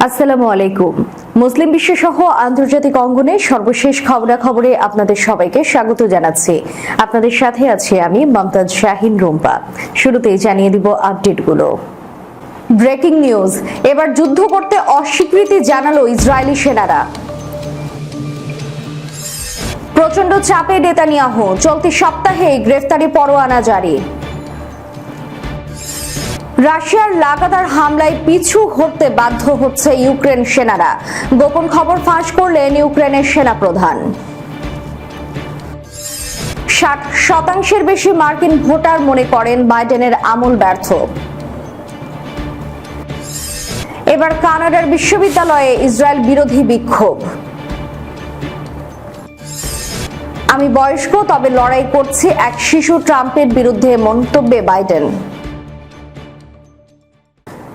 আসসালামু আলাইকুম। মুসলিম বিশ্ব সহ আন্তর্জাতিক অঙ্গনে সর্বশেষ খবরাখবরে আপনাদের সবাইকে স্বাগত জানাচ্ছি। আপনাদের সাথে আছি আমি মমতাজ শাহিন রুম্পা। শুরুতেই জানিয়ে দিব আপডেটগুলো। ব্রেকিং নিউজ, এবার যুদ্ধ করতে অস্বীকৃতি জানালো ইসরায়েলি সেনারা। প্রচণ্ড চাপে নেতানিয়াহু, চলতি সপ্তাহে গ্রেফতারি পরোয়ানা জারি। রাশিয়ার লাগাতার হামলায় পিছু হতে বাধ্য হচ্ছে ইউক্রেন সেনারা। গোপন খবর ফাঁস করলেন ইউক্রেনের সেনাপ্রধান। ষাট শতাংশের বেশি মার্কিন ভোটার মনে করেন বাইডেনের আমল ব্যর্থ। এবার কানাডার বিশ্ববিদ্যালয়ে ইসরায়েল বিরোধী বিক্ষোভ। আমি বয়স্ক, তবে লড়াই করছি এক শিশু ট্রাম্পের বিরুদ্ধে মন্তব্যে বাইডেন।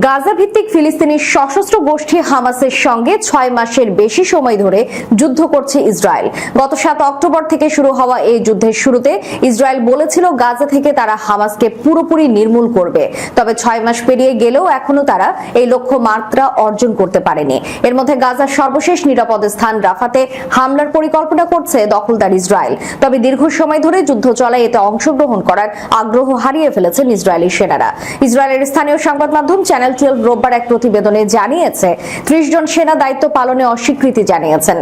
গাজা ভিত্তিক ফিলিস্তিনি সশস্ত্র গোষ্ঠী হামাসের সঙ্গে ছয় মাসের বেশি সময় ধরে যুদ্ধ করছে ইসরায়েল। গত সাত অক্টোবর থেকে শুরু হওয়া এই যুদ্ধের শুরুতে ইসরায়েল বলেছিল গাজা থেকে তারা হামাসকে পুরোপুরি নির্মূল করবে। তবে ছয় মাস পেরিয়ে গেলেও এখনও তারা এই লক্ষ্য মাত্রা অর্জন করতে পারেনি। এর মধ্যে গাজার সর্বশেষ নিরাপদ স্থান রাফাতে হামলার পরিকল্পনা করছে দখলদার ইসরায়েল। তবে দীর্ঘ সময় ধরে যুদ্ধ চলায় এতে অংশগ্রহণ করার আগ্রহ হারিয়ে ফেলেছেন ইসরায়েলি সেনারা। ইসরায়েলের স্থানীয় সংবাদ মাধ্যম চ্যানেল টুয়েলভ রোববার এক প্রতিবেদনে জানিয়েছে, ত্রিশ জন সেনা দায়িত্ব পালনে অস্বীকৃতি জানিয়েছেন।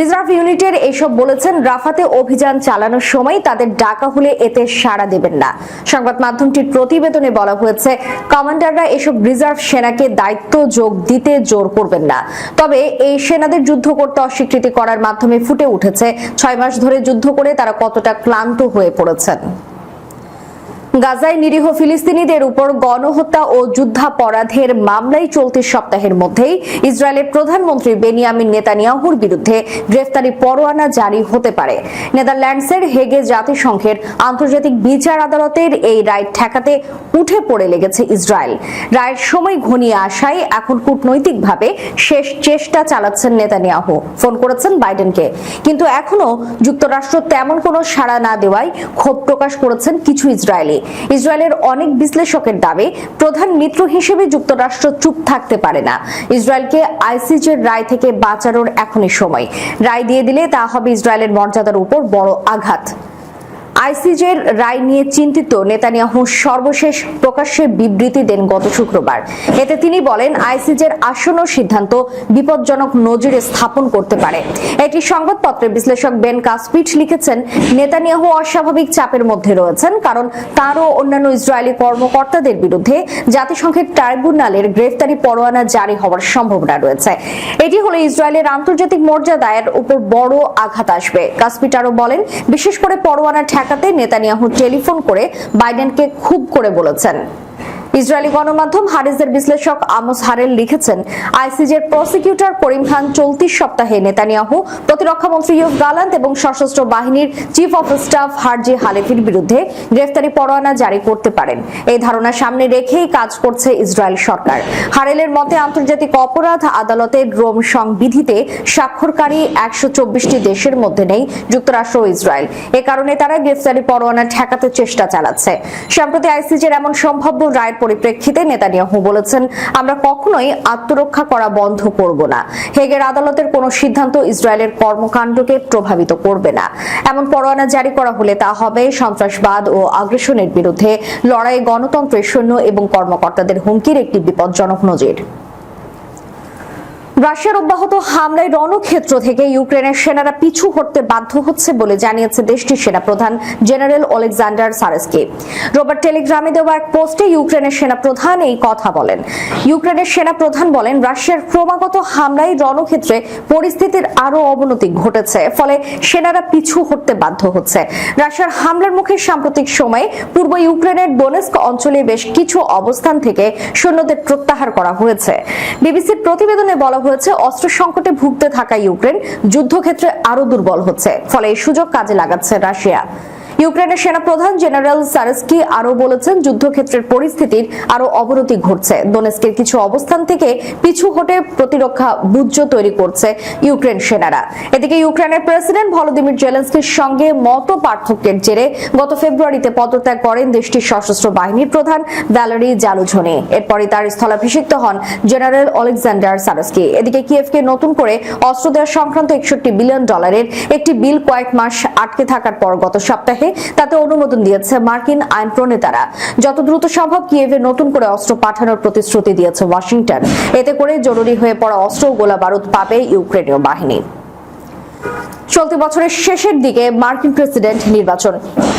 রিজার্ভ ইউনিটের এসব বলেছেন, রাফাতে অভিযান চালানোর সময় তাদের ডাকা হলে এতে সাড়া দেবেন না। সংবাদ মাধ্যমটির প্রতিবেদনে বলা হয়েছে, কমান্ডাররা এসব রিজার্ভ সেনাকে দায়িত্ব যোগ দিতে জোর করবেন না। তবে এই সেনাদের যুদ্ধ করতে অস্বীকৃতি করার মাধ্যমে ফুটে উঠেছে, ছয় মাস ধরে যুদ্ধ করে তারা কতটা ক্লান্ত হয়ে পড়েছেন। গাজায় নিরীহ ফিলিস্তিনিদের উপর গণহত্যা ও যুদ্ধাপরাধের মামলায় চলতি সপ্তাহের মধ্যেই ইসরায়েলের প্রধানমন্ত্রী বেনিয়ামিন নেতানিয়াহুর বিরুদ্ধে গ্রেফতারি পরোয়ানা জারি হতে পারে। নেদারল্যান্ডসের হেগে জাতিসংঘের আন্তর্জাতিক বিচার আদালতের এই রায় ঠেকাতে উঠে পড়ে লেগেছে ইসরায়েল। রায়ের সময় ঘনিয়ে আসায় এখন কূটনৈতিকভাবে শেষ চেষ্টা চালাচ্ছেন নেতানিয়াহু। ফোন করেছেন বাইডেনকে। কিন্তু এখনও যুক্তরাষ্ট্র তেমন কোনো সাড়া না দেওয়ায় ক্ষোভ প্রকাশ করেছেন কিছু ইসরায়েলি। ইসরায়েলের অনেক বিশ্লেষকের দাবি, প্রধান মিত্র হিসেবে যুক্তরাষ্ট্র চুপ থাকতে পারে না। ইসরায়েলকে আইসিজের রায় থেকে বাঁচানোর এখনই সময়। রায় দিয়ে দিলে তা হবে ইসরায়েলের মর্যাদার উপর বড় আঘাত। আইসিজের রায় নিয়ে চিন্তিত নেতানিয়াহু সর্বশেষ প্রকাশ্যে বিবৃতি দেন গত শুক্রবার। এতে তিনি বলেন, আইসিজের আসন্ন সিদ্ধান্ত বিপজ্জনক নজিরে স্থাপন করতে পারে। একটি সংবাদপত্রে বিশ্লেষক বেন কাসপিট লিখেছেন, নেতানিয়াহু অস্বাভাবিক চাপের মধ্যে রয়েছেন কারণ তারও অন্যান্য ইসরায়েলি কর্মকর্তাদের বিরুদ্ধে জাতিসংঘের ট্রাইব্যুনালের গ্রেফতারি পরোয়ানা জারি হওয়ার সম্ভাবনা রয়েছে। এটি হলে ইসরায়েলের আন্তর্জাতিক মর্যাদার উপর বড় আঘাত আসবে। কাসপিট আরও বলেন, বিশেষ করে পরোয়ানা ঠেকাতে নেতানিয়াহু টেলিফোন করে বাইডেনকে খুব করে বলেছেন। ইসরায়েলি গণমাধ্যম হারিসের বিশ্লেষক আমোস হারেল লিখেছেন, আইসিজের প্রসিকিউটর করিম খান চলতি সপ্তাহে নেতানিয়াহু, প্রতিরক্ষা মন্ত্রী ইউভ গালান্ত এবং সশস্ত্র বাহিনীর চিফ অফ স্টাফ হারজি হালেফির বিরুদ্ধে গ্রেফতারি পরোয়ানা জারি করতে পারেন। এই ধারণা সামনে রেখেই কাজ করছে ইসরায়েল সরকার। হারেলের মতে, আন্তর্জাতিক অপরাধ আদালতে রোম সংবিধিতে স্বাক্ষরকারী একশো চব্বিশটি দেশের মধ্যে নেই, যুক্তরাষ্ট্র ও ইসরায়েল। এ কারণে তারা গ্রেফতারি পরোয়ানা ঠেকাতে চেষ্টা চালাচ্ছে। সম্প্রতি আইসিজের এমন সম্ভাব্য রায়ের পরিপ্রেক্ষিতে নেতানিয়াহু বলেছেন, আমরা কখনোই আত্মরক্ষা করা বন্ধ করব না। হেগের আদালতের কোনো সিদ্ধান্ত ইসরায়েলের কর্মকাণ্ডকে প্রভাবিত করবে না। এমন পরোয়ানা জারি করা হলে তা হবে সন্ত্রাসবাদ ও আগ্রাসনের বিরুদ্ধে লড়াই গণতন্ত্রের সৈন্য এবং কর্মকর্তাদের হুমকির একটি বিপজ্জনক নজির। রাশিয়ার অব্যাহত হামলায় রণক্ষেত্র থেকে ইউক্রেনের সেনারা পিছু হটতে বাধ্য হচ্ছে বলে জানিয়েছে দেশটির সেনাপ্রধান জেনারেল অলেকজান্ডার সারেস্কি। রোববার টেলিগ্রামে দেওয়া এক পোস্টে ইউক্রেনের সেনাপ্রধান এই কথা বলেন। ইউক্রেনের সেনাপ্রধান বলেন, রাশিয়ার ক্রমাগত হামলায় রণক্ষেত্রে পরিস্থিতির আরও অবনতি ঘটেছে, ফলে সেনারা পিছু হটতে বাধ্য হচ্ছে। রাশিয়ার হামলার মুখে সাম্প্রতিক সময়ে পূর্ব ইউক্রেনের ডোনেস্ক অঞ্চলে বেশ কিছু অবস্থান থেকে সৈন্যদের প্রত্যাহার করা হয়েছে। বিবিসির প্রতিবেদনে বলা হয়েছে অস্ত্র সংকটে ভুগতে থাকা ইউক্রেন, যুদ্ধক্ষেত্রে আরও দুর্বল হচ্ছে। ফলে এই সুযোগ কাজে লাগাচ্ছে রাশিয়া। ইউক্রেনের সেনাপ্রধান জেনারেল সারেস্কি আরও বলেছেন, যুদ্ধক্ষেত্রের পরিস্থিতির আরও অবনতি ঘটছে। দোনেস্কের কিছু অবস্থান থেকে পিছু হটে প্রতিরক্ষা বুজ্জ তৈরি করছে ইউক্রেন সেনারা। এদিকে ইউক্রেনের প্রেসিডেন্ট ভলোদিমির জেলেন্সকির সঙ্গে মত পার্থক্যের জেরে গত ফেব্রুয়ারিতে পদত্যাগ করেন দেশটির সশস্ত্র বাহিনীর প্রধান ভ্যালেরি জালুঝনি। এরপরই তার স্থলাভিষিক্ত হন জেনারেল অলেকজান্ডার সারস্কি। এদিকে কিয়েভকে নতুন করে অস্ত্র দেওয়া সংক্রান্ত একষট্টি বিলিয়ন ডলারের একটি বিল কয়েক মাস আটকে থাকার পর গত সপ্তাহে তাতে অনুমোদন দিয়েছে মার্কিন আইন প্রণেতারা। যত দ্রুত সম্ভব কিয়েভে নতুন করে অস্ত্র পাঠানোর প্রতিশ্রুতি দিয়েছে ওয়াশিংটন। এতে করে জরুরি হয়ে পড়া অস্ত্র ও গোলা বারুদ পাবে ইউক্রেনীয় বাহিনী। চলতি বছরের শেষের দিকে মার্কিন প্রেসিডেন্ট নির্বাচন।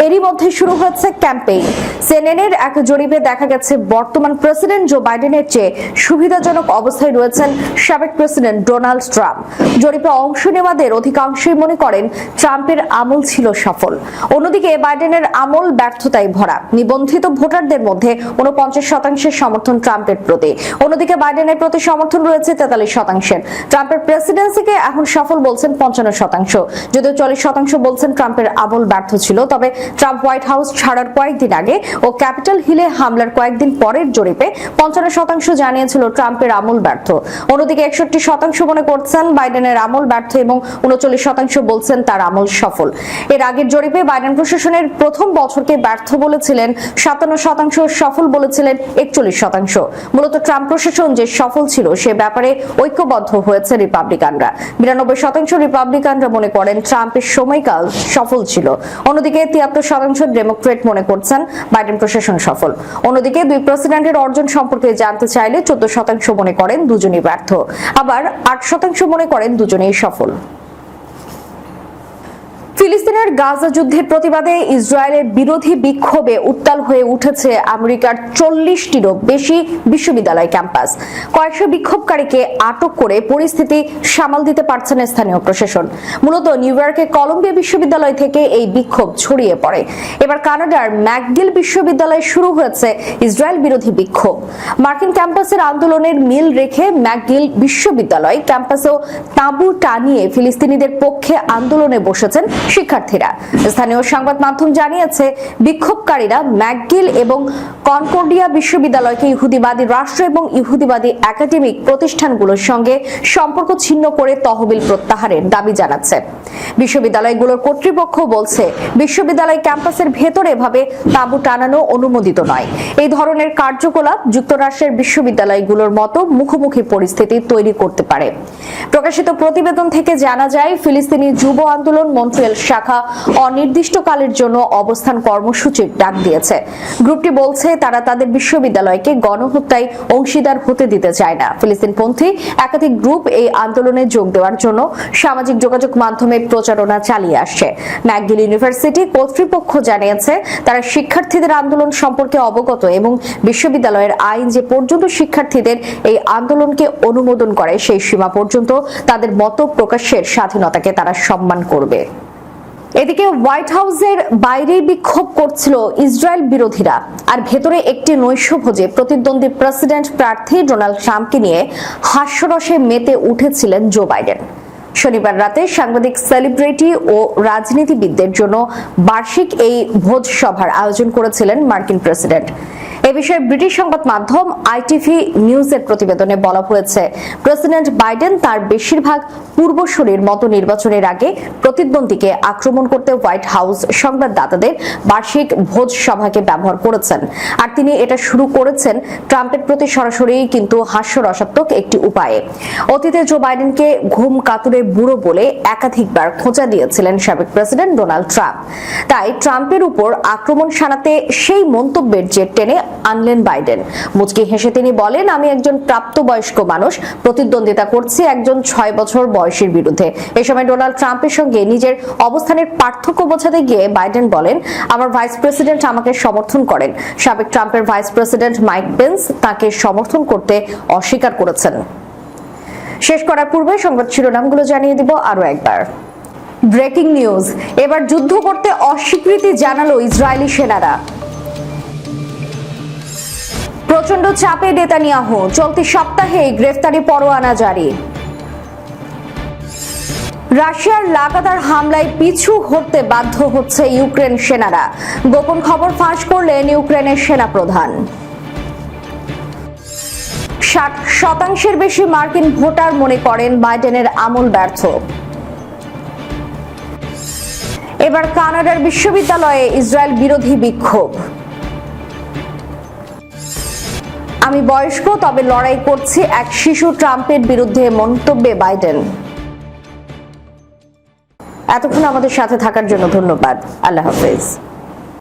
এরই মধ্যে শুরু হয়েছে ক্যাম্পেইন। সিএনএনের এক জরিপে দেখা গেছে, বর্তমান প্রেসিডেন্ট জো বাইডেনের চেয়ে সুবিধাজনক অবস্থায় রয়েছেন সাবেক প্রেসিডেন্ট ডোনাল্ড ট্রাম্প। জরিপে অংশ নেওয়াদের অধিকাংশই মনে করেন ট্রাম্পের আমল ছিল সফল। অন্যদিকে বাইডেনের আমল ব্যর্থতায় ভরা। নিবন্ধিত ভোটারদের মধ্যে উনপঞ্চাশ শতাংশের সমর্থন ট্রাম্পের প্রতি। অন্যদিকে বাইডেনের প্রতি সমর্থন রয়েছে তেতাল্লিশ শতাংশের। ট্রাম্পের প্রেসিডেন্সিকে এখন সফল বলছেন পঞ্চান্ন শতাংশ। যদিও চল্লিশ শতাংশ বলছেন ট্রাম্পের আমল ব্যর্থ ছিল, তবে ট্রাম্প হোয়াইট হাউস ছাড়ার কয়েকদিন আগে ও ক্যাপিটাল হিলে হামলার কয়েকদিন পরের জরিপে পঞ্চান্ন শতাংশ জানিয়েছিল ট্রাম্পের আমল ব্যর্থ। অন্যদিকে একষট্টি শতাংশ মনে করছেন বাইডেনের আমল ব্যর্থ এবং উনচল্লিশ শতাংশ বলছেন তার আমল সফল। এর আগের জরিপে বাইডেন প্রশাসনের প্রথম বছরকে ব্যর্থ বলেছিলেন, সাতান্ন শতাংশ সফল বলেছিলেন একচল্লিশ শতাংশ। মূলত ট্রাম্প প্রশাসন যে সফল ছিল সে ব্যাপারে ঐক্যবদ্ধ হয়েছে রিপাবলিকানরা। বিরানব্বই শতাংশ রিপাবলিকানরা মনে করেন ট্রাম্পের সময়কাল সফল ছিল। অন্যদিকে তিয়াত্তর শতাংশ ডেমোক্রেট মনে করছেন বাইডেন প্রশাসন সফল। অন্যদিকে দুই প্রেসিডেন্টের অর্জন সম্পর্কে জানতে চাইলে চোদ্দ শতাংশ মনে করেন দুজনই ব্যর্থ। আবার আট শতাংশ মনে করেন দুজনেই সফল। ফিলিস্তিনের গাজা যুদ্ধের প্রতিবাদে ইসরায়েলের বিরোধী বিক্ষোভে উত্তাল হয়ে উঠেছে আমেরিকার চল্লিশটিরও বেশি বিশ্ববিদ্যালয় ক্যাম্পাস। কয়েকশো বিক্ষোভকারীকে আটক করে পরিস্থিতি সামাল দিতে পারছে না স্থানীয় প্রশাসন। মূলত নিউ ইয়র্কের কলম্বিয়া বিশ্ববিদ্যালয় থেকে এই বিক্ষোভ ছড়িয়ে পড়ে। এবার কানাডার ম্যাকগিল বিশ্ববিদ্যালয়ে শুরু হয়েছে ইসরায়েল বিরোধী বিক্ষোভ। মার্কিন ক্যাম্পাসের আন্দোলনের মিল রেখে ম্যাকগিল বিশ্ববিদ্যালয় ক্যাম্পাসেও তাঁবু টানিয়ে ফিলিস্তিনিদের পক্ষে আন্দোলনে বসেছেন শিক্ষার্থীরা। স্থানীয় সংবাদ মাধ্যম জানিয়েছে, বিক্ষোভকারীরা ম্যাকগিল এবং কনকর্ডিয়া বিশ্ববিদ্যালয়কে ইহুদিবাদী রাষ্ট্র এবং ইহুদিবাদী একাডেমিক প্রতিষ্ঠানগুলোর সঙ্গে সম্পর্ক ছিন্ন করে তহবিল প্রত্যাহারের দাবি জানাচ্ছে। বিশ্ববিদ্যালয়গুলোর কর্তৃপক্ষ বলছে, বিশ্ববিদ্যালয় ক্যাম্পাসের ভেতরে এভাবে তাঁবু টানানো অনুমোদিত নয়। এই ধরনের কার্যকলাপ যুক্তরাষ্ট্রের বিশ্ববিদ্যালয়গুলোর মতো মুখোমুখি পরিস্থিতি তৈরি করতে পারে। প্রকাশিত প্রতিবেদন থেকে জানা যায়, ফিলিস্তিনি যুব আন্দোলন মন্ট্রিয়াল শাখা অনির্দিষ্টকালের জন্য অবস্থান কর্মসূচির ডাক দিয়েছে। গ্রুপটি বলছে, তারা তাদের বিশ্ববিদ্যালয়কে গণহত্যায় অংশীদার হতে দিতে চায় না। ফিলিস্তিনপন্থী একাধিক গ্রুপ এই আন্দোলনে যোগ দেওয়ার জন্য সামাজিক যোগাযোগ মাধ্যমে প্রচারণা চালিয়ে আসছে। ম্যাকগিল ইউনিভার্সিটি কর্তৃপক্ষ জানিয়েছে, তারা শিক্ষার্থীদের আন্দোলন সম্পর্কে অবগত এবং বিশ্ববিদ্যালয়ের আইন যে পর্যন্ত শিক্ষার্থীদের এই আন্দোলনকে অনুমোদন করে, সেই সীমা পর্যন্ত তাদের মত প্রকাশের স্বাধীনতাকে তারা সম্মান করবে। এদিকে হোয়াইট হাউসের বাইরে বিক্ষোভ করছিল ইসরায়েল বিরোধীরা। আর ভেতরে একটি নৈশভোজে প্রতিদ্বন্দ্বী প্রেসিডেন্ট প্রার্থী ডোনাল্ড ট্রাম্পকে নিয়ে হাস্যরসে মেতে উঠেছিলেন জো বাইডেন। শনিবার রাতে সাংবাদিক সেলিব্রিটি ও রাজনীতিবিদদের জন্য বার্ষিক এই ভোজ সভার আয়োজন করেছিলেন মার্কিন প্রেসিডেন্ট। এ বিষয়ে ব্রিটিশ সংবাদ মাধ্যম আইটিভি নিউজের প্রতিবেদনে বলা হয়েছে, প্রেসিডেন্ট বাইডেন তার বেশিরভাগ পূর্বসূরির মতো নির্বাচনের আগে প্রতিদ্বন্দ্বীকে আক্রমণ করতে হোয়াইট হাউস সংবাদদাতাদের বার্ষিক ভোজ সভাকে ব্যবহার করেছেন। আর তিনি এটা শুরু করেছেন ট্রাম্পের প্রতি সরাসরি কিন্তু হাস্যরসাত্মক একটি উপায়ে। অতীতে জো বাইডেনকে ঘুম কাতুরে বুড়ো বলে একাধিকবার খোঁচা দিয়েছিলেন সাবেক প্রেসিডেন্ট ডোনাল্ড ট্রাম্প। তাই ট্রাম্পের উপর আক্রমণ শানাতে সেই মন্তব্যের জের টেনে আনলেন বাইডেন। মুচকি হেসে তিনি বলেন, আমি একজন প্রাপ্তবয়স্ক মানুষ। প্রতিদ্বন্দ্বিতা করছি একজন ছয় বছর বয়সের বিরুদ্ধে। এ সময় ডোনাল্ড ট্রাম্পের সঙ্গে নিজের অবস্থানের পার্থক্য বোঝাতে গিয়ে বাইডেন বলেন, আমার ভাইস প্রেসিডেন্ট আমাকে সমর্থন করেন। সাবেক ট্রাম্পের ভাইস প্রেসিডেন্ট মাইক পেন্স তাকে সমর্থন করতে অস্বীকার করেছেন। শেষ করার পূর্বে সংবাদ শিরোনামগুলো জানিয়ে দিব আরও একবার। ব্রেকিং নিউজ, এবার যুদ্ধ করতে অস্বীকৃতি জানালো ইসরায়েলি সেনারা। প্রচণ্ড চাপে নেতানিয়াহু। চলতি সপ্তাহে গ্রেফতারি পরোয়ানা জারি। রাশিয়ার লাগাতার হামলায় পিছু হতে বাধ্য হচ্ছে ইউক্রেন সেনারা। গোপন খবর ফাঁস করলেন ইউক্রেনের সেনাপ্রধান। ষাট শতাংশের বেশি মার্কিন ভোটার মনে করেন বাইডেনের আমল ব্যর্থ। এবার কানাডার বিশ্ববিদ্যালয়ে ইসরায়েল বিরোধী বিক্ষোভ। আমি বয়স্ক, তবে লড়াই করছি এক শিশু ট্রাম্পের বিরুদ্ধে মন্তব্যে বাইডেন। এতক্ষণ আমাদের সাথে থাকার জন্য ধন্যবাদ। আল্লাহ হাফেজ।